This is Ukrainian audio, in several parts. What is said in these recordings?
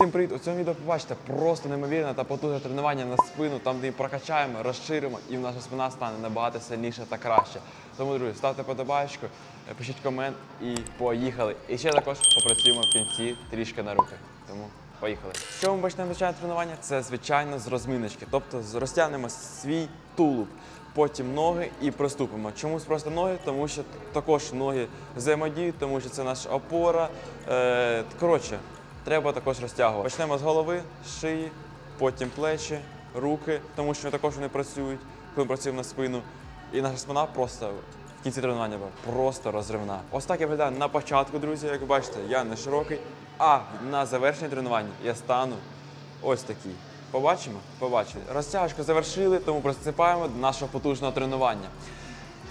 Всім привіт! У цьому відео побачите просто неймовірне та потужне тренування на спину, там де її прокачаємо, розширимо і наша спина стане набагато сильніше та краще. Тому, друзі, ставте подобаєчку, е, пишіть комент і поїхали. І ще також попрацюємо в кінці трішки на руки. Тому поїхали. Що ми почнемо звичайне тренування? Це звичайно з розминочки, тобто розтягнемо свій тулуб. Потім ноги і приступимо. Чомусь просто ноги, тому що також ноги взаємодіють, тому що це наша опора. Е, коротше, треба також розтягувати. Почнемо з голови, шиї, потім плечі, руки, тому що також вони працюють, коли ми працюємо на спину. І наша спина просто в кінці тренування була просто розривна. Ось так я виглядаю на початку, друзі. Як ви бачите, я не широкий, а на завершенні тренування я стану ось такий. Побачимо? Побачили. Розтяжку завершили, тому приступаємо до нашого потужного тренування.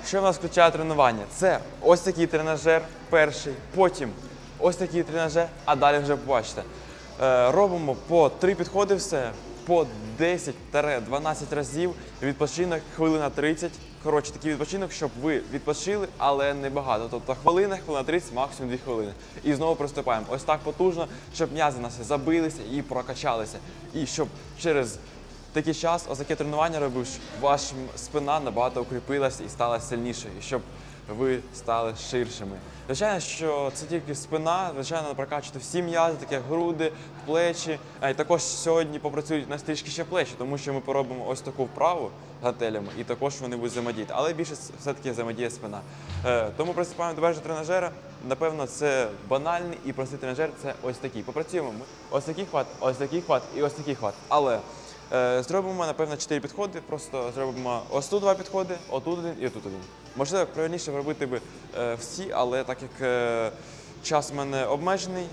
Що в нас включає тренування? Це ось такий тренажер перший, потім ось такий тренажер, а далі вже побачите. Е, робимо по три підходи все, по 10-12 разів, відпочинок хвилина 30. Коротше, такий відпочинок, щоб ви відпочили, але не багато. Тобто хвилина, хвилина 30, максимум 2 хвилини. І знову приступаємо. Ось так потужно, щоб м'язи наші забилися і прокачалися. І щоб через такий час, ось таке тренування робив, щоб ваша спина набагато укріпилася і стала сильнішою, і щоб ви стали ширшими. Звичайно, що це тільки спина, звичайно, прокачувати всі м'язи, такі груди, плечі. А й також сьогодні попрацюють у нас трішки ще плечі, тому що ми поробимо ось таку вправу гантелями, і також вони будуть взаємодіяти. Але більше все-таки взаємодіє спина. Е, тому приступаємо до першого тренажера. Напевно, це банальний і простий тренажер це ось такий. Попрацюємо ми. Ось такий хват, ось такий хват і ось такий хват. Але Зробимо, напевно, 4 підходи. Просто зробимо ось тут два підходи, отут один і отут один. Можливо, правильніше робити би е, всі, але так як е, час в мене обмежений,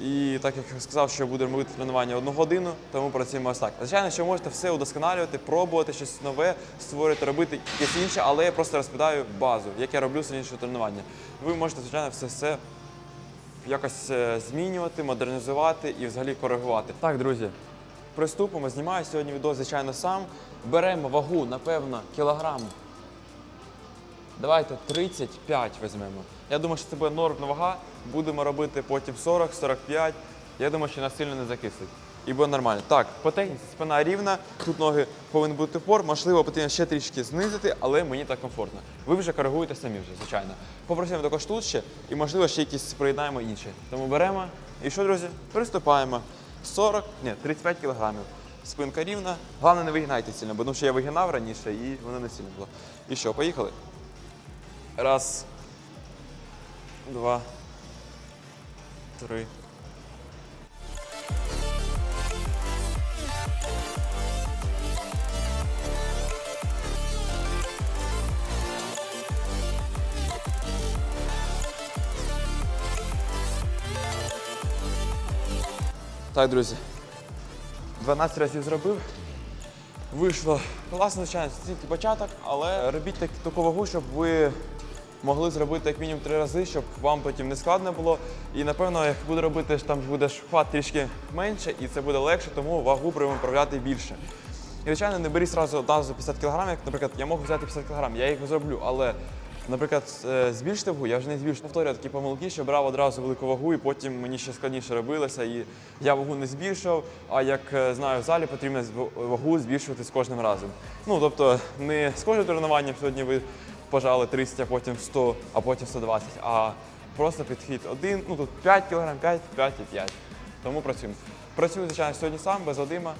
і так як сказав, що будемо робити тренування одну годину, тому працюємо ось так. Звичайно, що можете все удосконалювати, пробувати щось нове, створити, робити якесь інше, але я просто розповідаю базу, як я роблю сьогоднішнє тренування. Ви можете, звичайно, все все якось е, змінювати, модернізувати і взагалі коригувати. Так, друзі, приступимо. Знімаю сьогодні відео, звичайно, сам. Беремо вагу, напевно, кілограм. Давайте 35 візьмемо. Я думаю, що це буде нормна вага. Будемо робити потім 40-45. Я думаю, що нас сильно не закислить. І буде нормально. Так, по техніці спина рівна, тут ноги повинні бути пор. Можливо, потрібно ще трішки знизити, але мені так комфортно. Ви вже коригуєте самі вже, звичайно. Попросимо також тут ще, і можливо ще якісь приєднаємо інші. Тому беремо. І що, друзі? Приступаємо. 40, ні, 35 кілограмів. Спинка рівна. Головне, не вигинайте сильно, бо тому що я вигинав раніше і воно не сильно було. І що, поїхали? Раз. Два. Три. Так, друзі. 12 разів зробив. Вийшло класно, звичайно, тільки початок, але робіть так, таку вагу, щоб ви могли зробити як мінімум три рази, щоб вам потім не складно було. І напевно, як буду робити, там буде хват трішки менше, і це буде легше, тому вагу будемо управляти більше. І, звичайно, не беріть одразу 50 кг, як, наприклад, я можу взяти 50 кг, я їх зроблю, але, наприклад, е, збільшити вагу, я вже не збільшу. Повторюю такі помилки, що брав одразу велику вагу, і потім мені ще складніше робилося. І я вагу не збільшував. А як е, знаю, в залі потрібно вагу збільшувати з кожним разом. Ну тобто, не з кожним тренуванням сьогодні ви пожали 30, а потім 100, а потім 120, а просто підхід один, ну тут 5 кг, 5, 5 і 5. Тому працюємо. Працюю, звичайно, сьогодні сам, без Вадима,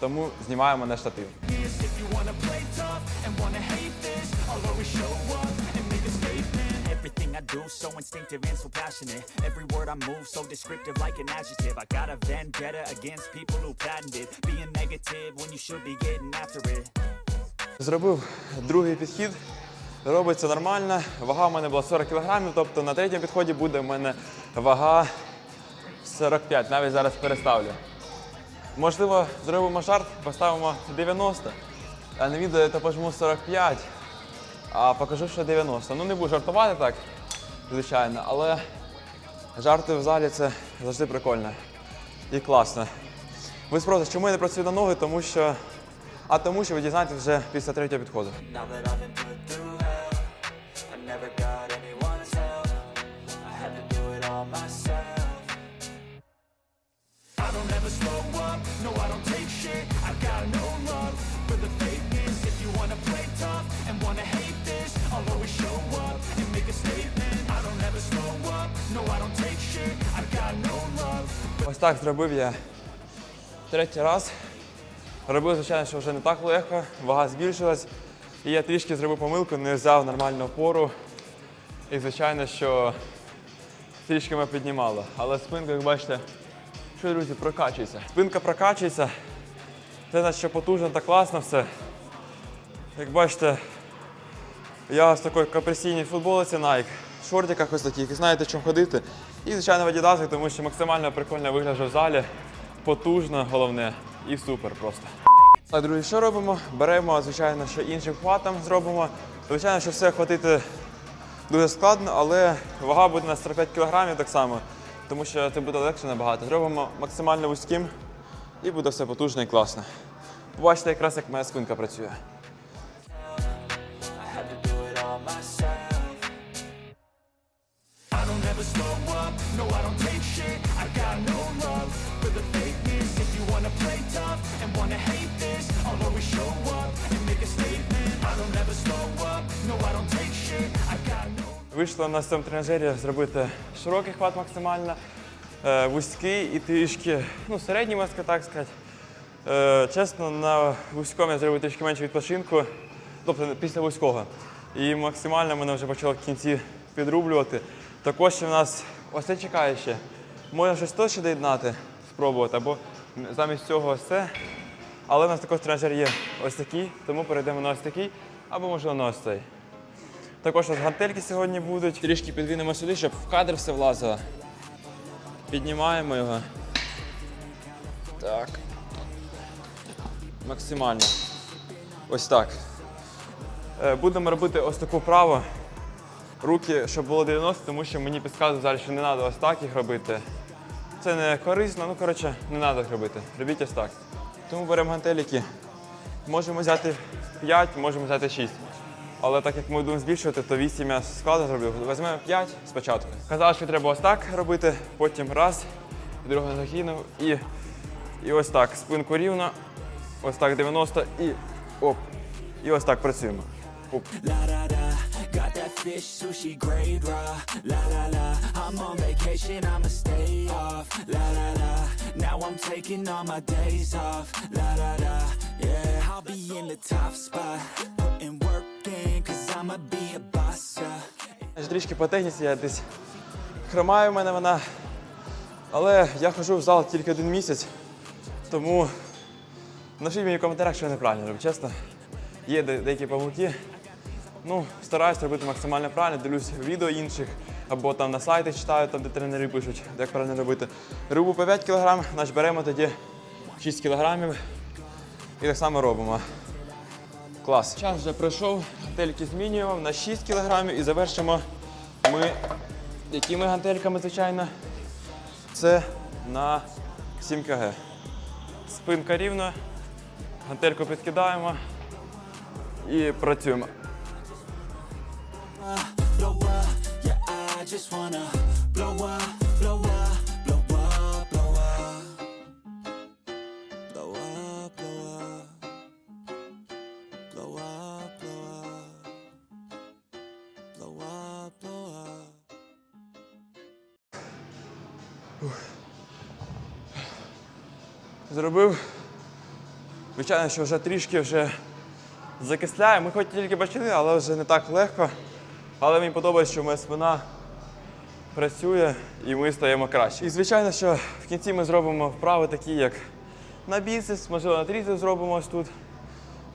тому знімаємо на штатив. I do so instinctive and so passionate. Every word I move so descriptive like an adjective. I got a vendetta against people who patented being negative when you should be getting after it. Зробив другий підхід. Робиться нормально. Вага в мене була 40 кг, тобто на третьому підході буде в мене вага 45. Навіть зараз переставлю. Можливо, зробимо жарт, поставимо 90. А на відео я пожму 45, а покажу, що 90. Ну не буду жартувати так, звичайно, але жарти в залі це завжди прикольно і класно. Ви спросите, чому я не працюю на ноги, тому що. А тому, що ви дізнаєтесь вже після третього підходу. Ось так зробив я третій раз. Робив, звичайно, що вже не так легко, вага збільшилась. І я трішки зробив помилку, не взяв нормальну опору. І, звичайно, що трішки мене піднімало. Але спинка, як бачите, що, друзі, прокачується. Спинка прокачується. Це що потужно та класно все. Як бачите, я в такій компресійній футболиці Nike, шортиках ось таких, і знаєте, чим ходити. І, звичайно, в адідасах, тому що максимально прикольно вигляджу в залі. Потужно, головне, і супер просто. Так, друзі, що робимо? Беремо, звичайно, що іншим хватом зробимо. Звичайно, що все хватити дуже складно, але вага буде на 45 кг так само, тому що це буде легше набагато. Зробимо максимально вузьким і буде все потужно і класно. Побачите якраз, як моя спинка працює. Вийшло на цьому тренажері зробити широкий хват максимально, е, вузький і трішки, ну, середній, можна так сказати. Е, чесно, на вузькому я зробив трішки менше відпочинку, тобто після вузького. І максимально мене вже почало в кінці підрублювати. Також ще в нас ось це чекає ще. Можна щось то доєднати, спробувати, або замість цього ось це. Але у нас також тренажер є ось такий, тому перейдемо на ось такий, або можливо на ось цей. Також у нас гантельки сьогодні будуть. Трішки підвінемо сюди, щоб в кадр все влазило. Піднімаємо його. Так. Максимально. Ось так. Е, Будемо робити ось таку вправу. Руки, щоб було 90, тому що мені підказують зараз, що не треба ось так їх робити. Це не корисно, ну коротше, не треба так робити. Робіть ось так. Тому беремо гантеліки. Можемо взяти 5, можемо взяти 6. Але так як ми будемо збільшувати, то 8 я складно зробив. Візьмемо 5 спочатку. Казали, що треба ось так робити, потім раз, другу закинув і, і ось так. Спинку рівно, ось так 90 і оп. І ось так працюємо. Оп. La. La la la. La la la, now I'm taking all my days off. La da da, yeah. I'll be in the top spot, Трішки по техніці я десь хромаю в мене вона. Але я ходжу в зал тільки один місяць, тому напишіть мені в коментарях, що я неправильно роблю, чесно. Є деякі помилки. Ну, стараюсь робити максимально правильно, дивлюсь відео інших, або там на сайтах читаю, там, де тренери пишуть, як правильно робити. Рибу по 5 кг, значить беремо тоді 6 кг і так само робимо. Клас. Час вже пройшов, гантельки змінюємо на 6 кг і завершимо ми якими гантельками, звичайно. Це на 7 кг. Спинка рівна, гантельку підкидаємо і працюємо. blow up, just wanna blow up, blow up, Зробив. Звичайно, що вже трішки вже закисляє. Ми хоч тільки почали, але вже не так легко. Але мені подобається, що моя спина працює і ми стаємо краще. І звичайно, що в кінці ми зробимо вправи такі, як на біцепс, можливо, на трицепс зробимо ось тут,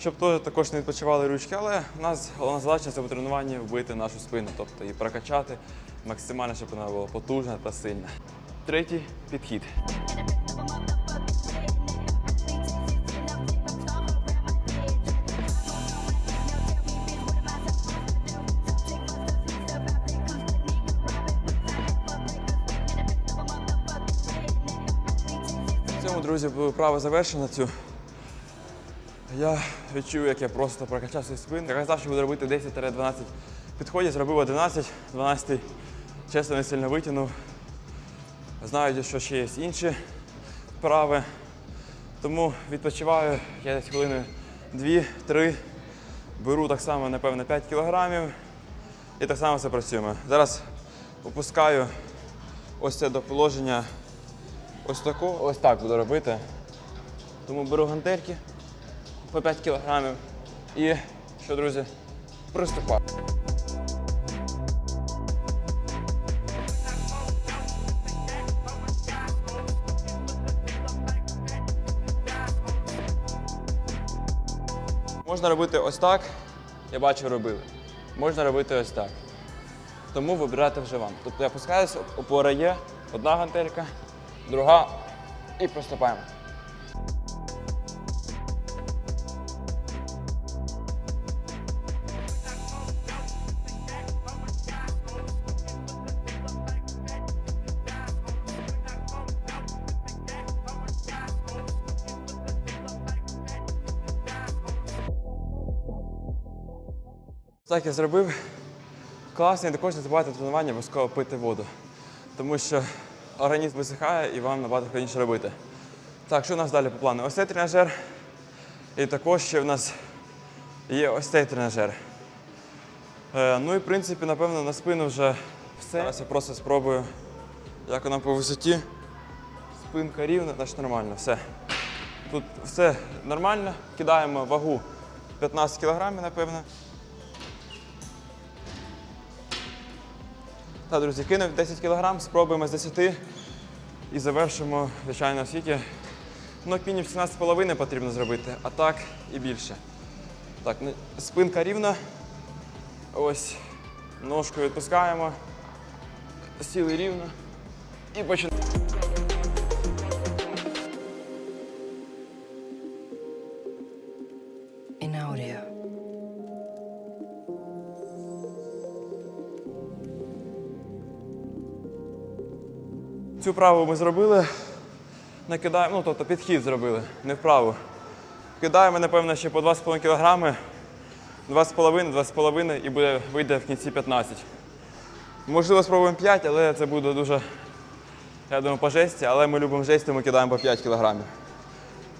щоб теж також не відпочивали ручки. Але у нас головна задача це тренуванні вбити нашу спину, тобто і прокачати максимально, щоб вона була потужна та сильна. Третій підхід. Друзі, вправа завершена цю. Я відчув, як я просто прокачав свій спин. Я казав, що буду робити 10-12 підходів, зробив 11, 12 чесно не сильно витягнув. Знаю, що ще є інші вправи. Тому відпочиваю я десь хвилини 2-3. Беру так само, напевно, 5 кілограмів. І так само все працюємо. Зараз опускаю ось це до положення ось такого. Ось так буду робити. Тому беру гантельки по 5 кілограмів. І що, друзі, приступаю. Можна робити ось так. Я бачу, робили. Можна робити ось так. Тому вибирати вже вам. Тобто я опускаюся, опора є, одна гантелька, друга і приступаємо. Так я зробив. Класно, і також не забувайте тренування обов'язково пити воду. Тому що організм висихає і вам набагато складніше робити. Так, що у нас далі по плану? Ось цей тренажер. І також ще в нас є ось цей тренажер. Е, ну і в принципі, напевно, на спину вже все. Зараз я просто спробую, як вона по висоті. Спинка рівна, значить нормально, все. Тут все нормально. Кидаємо вагу 15 кг, напевно. Так, друзі, кинув 10 кг, спробуємо з 10 і завершимо, звичайно, скільки. Ну, мінімум 17,5 потрібно зробити, а так і більше. Так, ну, спинка рівна. Ось. Ножку відпускаємо. Сіли рівно. І починаємо. Цю вправу ми зробили. Накидаємо, ну тобто підхід зробили, не вправу. Кидаємо, напевно, ще по 2,5 кг. 2,5, 2,5 і буде, вийде в кінці 15. Можливо, спробуємо 5, але це буде дуже, я думаю, по жесті, але ми любимо жесті, ми кидаємо по 5 кг.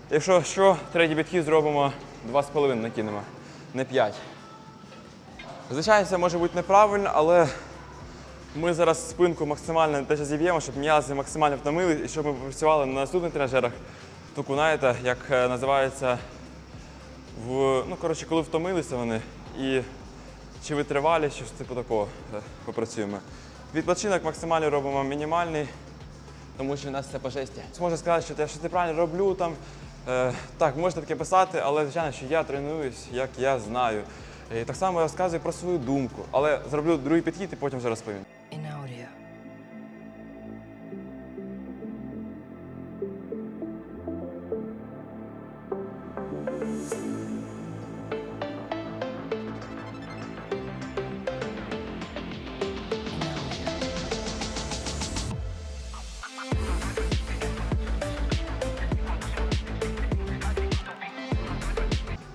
Якщо що, третій підхід зробимо 2,5 накинемо, не 5. Звичайно, це може бути неправильно, але ми зараз спинку максимально те, що зіб'ємо, щоб м'язи максимально втомили і щоб ми працювали на наступних тренажерах. Таку, знаєте, як е, називається, в, ну, коротше, коли втомилися вони і чи витривалі, щось типу такого е, попрацюємо. Відпочинок максимально робимо мінімальний, тому що у нас це по жесті. Можна сказати, що я щось неправильно роблю там. Е, так, можете таке писати, але звичайно, що я тренуюсь, як я знаю. І так само я розказую про свою думку, але зроблю другий підхід і потім вже розповім.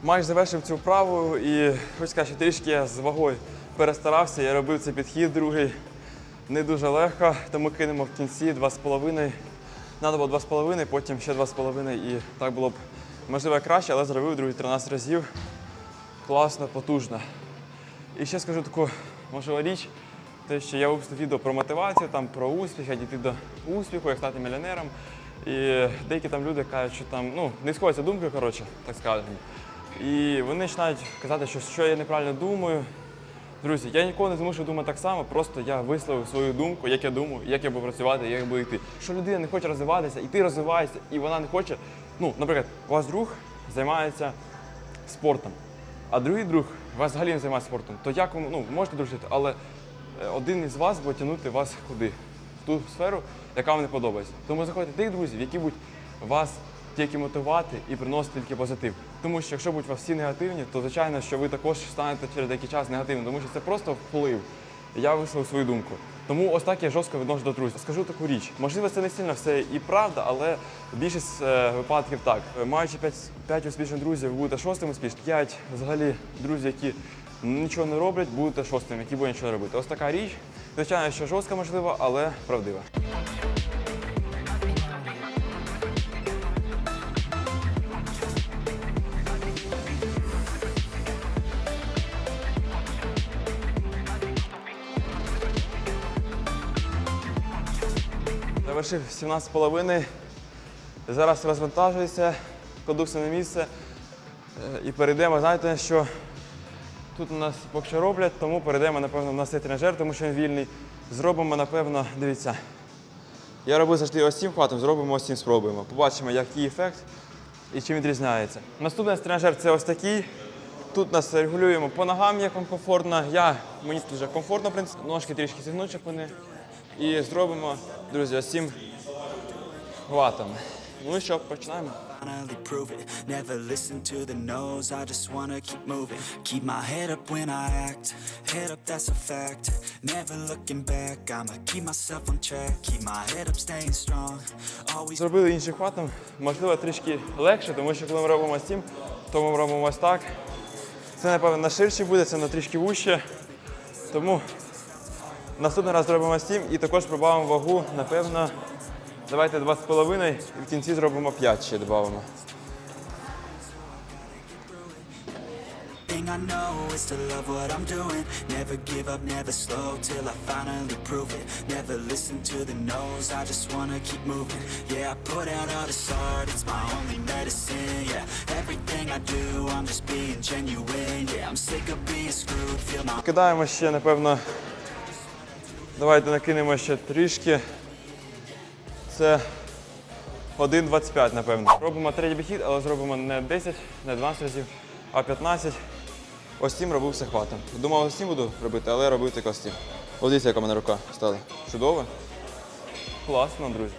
Майже завершив цю вправу і хочу сказати, трішки я з вагою перестарався. Я робив цей підхід другий не дуже легко, тому кинемо в кінці 2,5. Треба було 2,5, потім ще 2,5 і так було б можливо краще, але зробив другий 13 разів. Класно, потужно. І ще скажу таку можливу річ, те, що я випустив відео про мотивацію, там, про успіх, як дійти до успіху, як стати мільйонером. І деякі там люди кажуть, що там ну, не сходяться думки, коротше, так скажемо. І вони починають казати, що, що я неправильно думаю. Друзі, я нікого не змушую думати так само, просто я висловив свою думку, як я думаю, як я буду працювати, як я буду йти. Що людина не хоче розвиватися, і ти розвиваєшся, і вона не хоче. Ну, наприклад, у вас друг займається спортом, а другий друг у вас взагалі не займається спортом, то як ви ну, можете дружити, але е, один із вас буде тягнути вас куди? В ту сферу, яка вам не подобається. Тому заходьте тих друзів, які будуть вас тільки мотивувати і приносити тільки позитив. Тому що якщо будуть у вас всі негативні, то звичайно, що ви також станете через деякий час негативним, тому що це просто вплив. Я висловив свою думку. Тому ось так я жорстко відношу до друзів. Скажу таку річ. Можливо, це не сильно все і правда, але Більшість е, випадків так. Е, маючи 5, 5 успішних друзів, ви будете шостим успішним. 5 взагалі друзів, які нічого не роблять, будете шостим, які будуть нічого не робити. Ось така річ. Звичайно, що жорстка можлива, але правдива. Завершив 17,5. Зараз розвантажуюся, кладу все на місце е, і перейдемо. Знаєте, що тут у нас поки що роблять, тому перейдемо, напевно, на цей тренажер, тому що він вільний. Зробимо, напевно, дивіться. Я робив завжди ось цим хватом, зробимо ось цим спробуємо. Побачимо, який ефект і чим відрізняється. Наступний тренажер це ось такий. Тут нас регулюємо по ногам, як вам комфортно. Я, мені тут вже комфортно, в принципі, ножки трішки зігнуть, щоб вони. І зробимо, друзі, ось цим хватом. Ну і що, починаємо. finally prove it. Never listen to the no's, I just wanna keep moving. Keep my head up when I act, head up, that's a fact. Never looking back, I'ma keep myself on track. Keep my head up, staying strong. Always Зробили іншим хватом, можливо, трішки легше, тому що коли ми робимо цим, то ми робимо ось так. Це, напевно, на ширше буде, це на трішки вуще. Тому наступний раз зробимо цим і також прибавимо вагу, напевно, давайте 2,5 і в кінці зробимо 5 ще додамо. I know is to love what I'm doing. Never give up, never slow till I finally prove it. Never listen to the no's, I just wanna keep moving. Yeah, I put out all this art, it's my only medicine. Yeah, everything I do, I'm just being genuine. Yeah, I'm sick of being screwed, feel my Кидаємо ще, напевно. Давайте накинемо ще трішки. Це 1,25, напевно. Робимо третій бігід, але зробимо не 10, не 12 разів, а 15. Ось цим робив все. Думав, ось цим буду робити, але робив тільки ось цим. Ось дивіться, яка в мене рука стала. Чудово. Класно, друзі.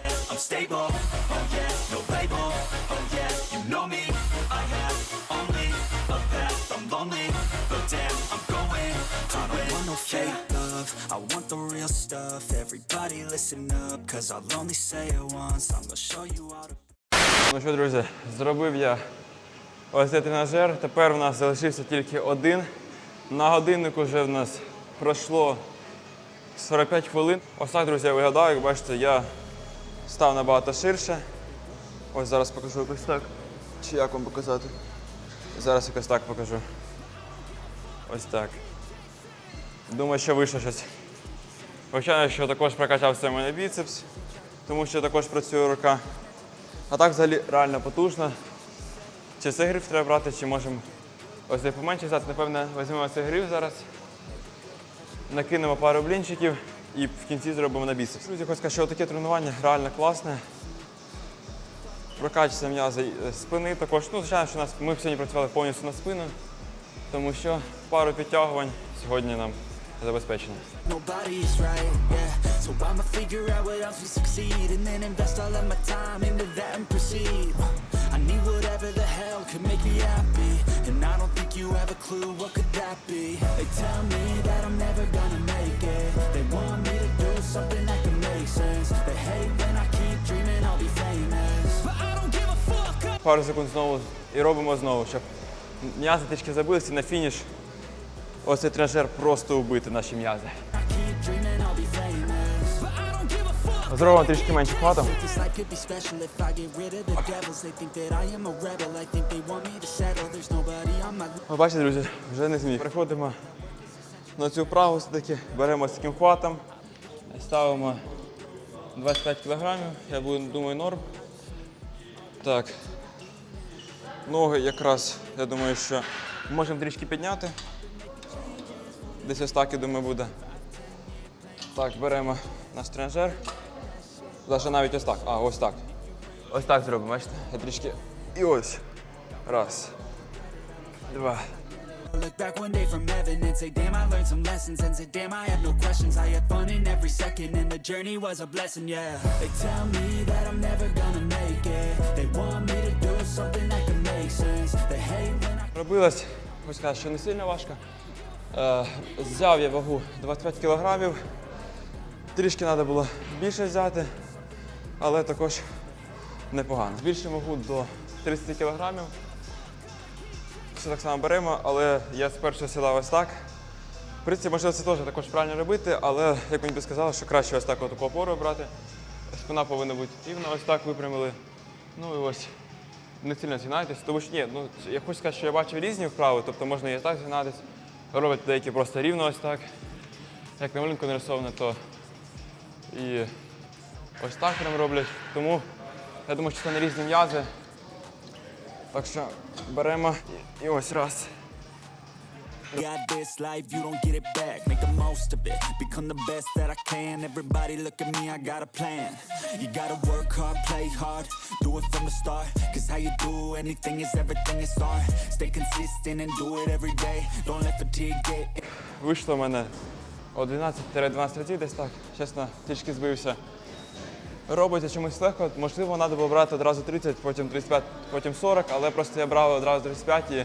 I want the stuff. Everybody listen up, cause I'll only say it once. I'm gonna show you how to. Ну що, друзі, зробив я ось цей тренажер. Тепер в нас залишився тільки один. На годиннику вже в нас пройшло 45 хвилин. Ось так, друзі, я виглядаю. Як бачите, я став набагато ширше. Ось зараз покажу якось так. Чи як вам показати? Зараз якось так покажу. Ось так. Думаю, що вийшло щось. Звичайно, що також прокачався в мене біцепс, тому що також працює рука. А так взагалі реально потужно. Чи цей гриф треба брати, чи можемо ось цей поменше взяти. Напевне, візьмемо цей гриф зараз, накинемо пару блінчиків і в кінці зробимо на біцепс. Друзі, хочу сказати, що таке тренування реально класне. Прокачується м'язи е, спини також. Ну, звичайно, що нас, ми сьогодні працювали повністю на спину, тому що пару підтягувань сьогодні нам fuck. Пару секунд знову і робимо знову, щоб м'язи трішки забилися на фініш. Ось цей тренажер просто убити наші м'язи. Зробимо трішки менше хватом. Ви бачите, друзі, вже не зміг. Переходимо на цю вправу все-таки, беремо з таким хватом, ставимо 25 кілограмів, я буду, думаю, норм. Так. Ноги якраз, я думаю, що можемо трішки підняти. Десь ось так, я думаю, буде. Так, беремо наш тренажер. Даже навіть ось так. А, ось так. Ось так зробимо, бачите? Я трішки. І ось. Раз. Два. Look back one day from heaven and say, damn, I learned some lessons. And say, damn, I have no questions. I had fun in every second, and the journey was a blessing, yeah. They tell me that I'm never gonna make it. They want me to do something that can make sense. They hate when I. Робилось, хочу сказати, що не сильно важко. Е, взяв я вагу 25 кілограмів. Трішки треба було більше взяти, але також непогано. Збільшив вагу до 30 кілограмів. Все так само беремо, але я спершу сідав ось так. В принципі, можливо, це теж також правильно робити, але як мені би сказали, що краще ось так от опору брати. Спина повинна бути рівна, ось так випрямили. Ну і ось не сильно згинайтесь, тому що ні, ну я хочу сказати, що я бачив різні вправи, тобто можна і так згинатись, роблять деякі просто рівно ось так. Як на малюнку нарисовано, то і ось так прям роблять. Тому я думаю, що це не різні м'язи. Так що беремо і ось раз. Got this life, you don't get it back. Make the most of it. Become the best that I can. Everybody look at me, I got a plan. You gotta work hard, play hard. Do it from the start. Cause how you do anything is everything is art. Stay consistent and do it every day. Don't let fatigue get. Вийшло в мене о 12-12 разів десь так. Чесно, трішки збився. Робиться чомусь легко. Можливо, треба було брати одразу 30, потім 35, потім 40, але просто я брав одразу 35 і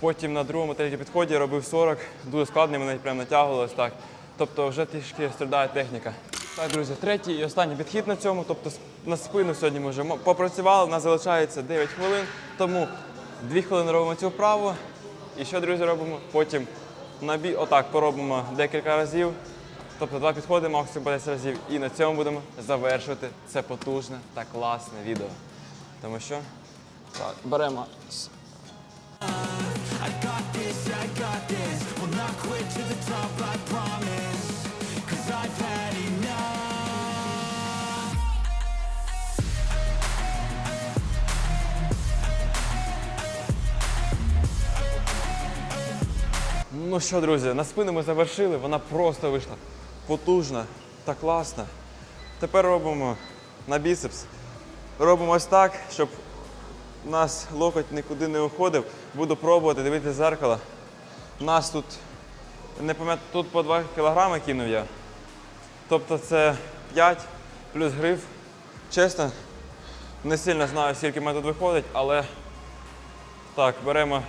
потім на другому, третьому підході робив 40. Дуже складно, мене прям натягувалось так. Тобто вже трішки страдає техніка. Так, друзі, третій і останній підхід на цьому. Тобто на спину сьогодні ми вже попрацювали, у нас залишається 9 хвилин, тому 2 хвилини робимо цю вправу. І що, друзі, робимо? Потім набі... отак поробимо декілька разів. Тобто два підходи, максимум 10 разів. І на цьому будемо завершувати це потужне та класне відео. Тому що так, беремо. Got this, I got this. Will not quit to the top, I promise. Cause I've had enough. Ну що, друзі, на спину ми завершили, вона просто вийшла потужна та класна. Тепер робимо на біцепс. Робимо ось так, щоб у нас локоть нікуди не уходив. Буду пробувати дивитися зеркало. У нас тут не пам'ятаю, тут по 2 кілограми кинув я. Тобто це 5 плюс гриф. Чесно, не сильно знаю, скільки мене тут виходить, але так, беремо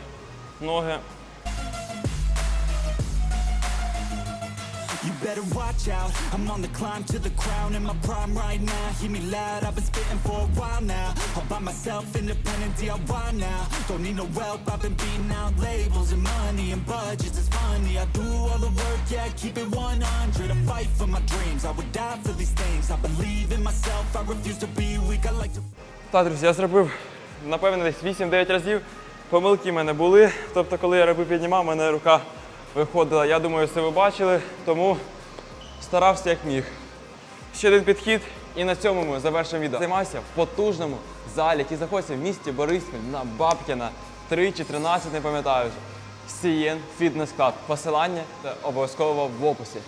ноги. You better watch out. I'm on the climb to the crown in my prime right now. Hear me loud, I've been spitting for a while now. All by myself, independent DIY now. Don't need no help, I've been beating out labels and money and budgets. It's funny, I do all the work, yeah, keep it 100. I fight for my dreams, I would die for these things. I believe in myself, I refuse to be weak. I like to. Так, друзі, я зробив, напевно, десь 8-9 разів. Помилки в мене були. Тобто, коли я риби піднімав, в мене рука виходила. Я думаю, все ви бачили, тому старався як міг. Ще один підхід, і на цьому ми завершимо відео. Займайся в потужному залі, який знаходиться в місті Бориспіль на Бабкіна 3 чи 13, не пам'ятаю. вже. Сієн Фітнес Club. Посилання обов'язково в описі.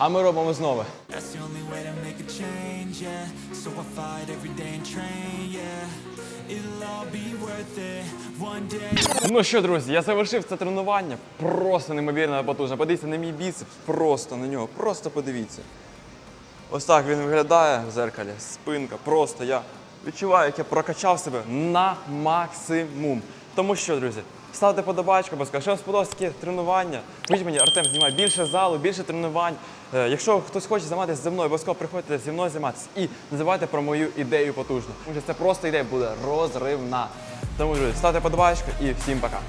А ми робимо знову. Ну що, друзі, я завершив це тренування. Просто неймовірно потужно. Подивіться на мій біцепс, просто на нього. Просто подивіться. Ось так він виглядає в зеркалі. Спинка. Просто я відчуваю, як я прокачав себе на максимум. Тому що, друзі, ставте подобачку, бо. Якщо вам сподобалось таке тренування, пишіть мені, Артем, знімай більше залу, більше тренувань. Е, Якщо хтось хоче займатися зі мною, обов'язково приходьте зі мною займатися. І не забувайте про мою ідею потужну. Тому що це просто ідея буде розривна. Тому, ставте подобачку і всім пока.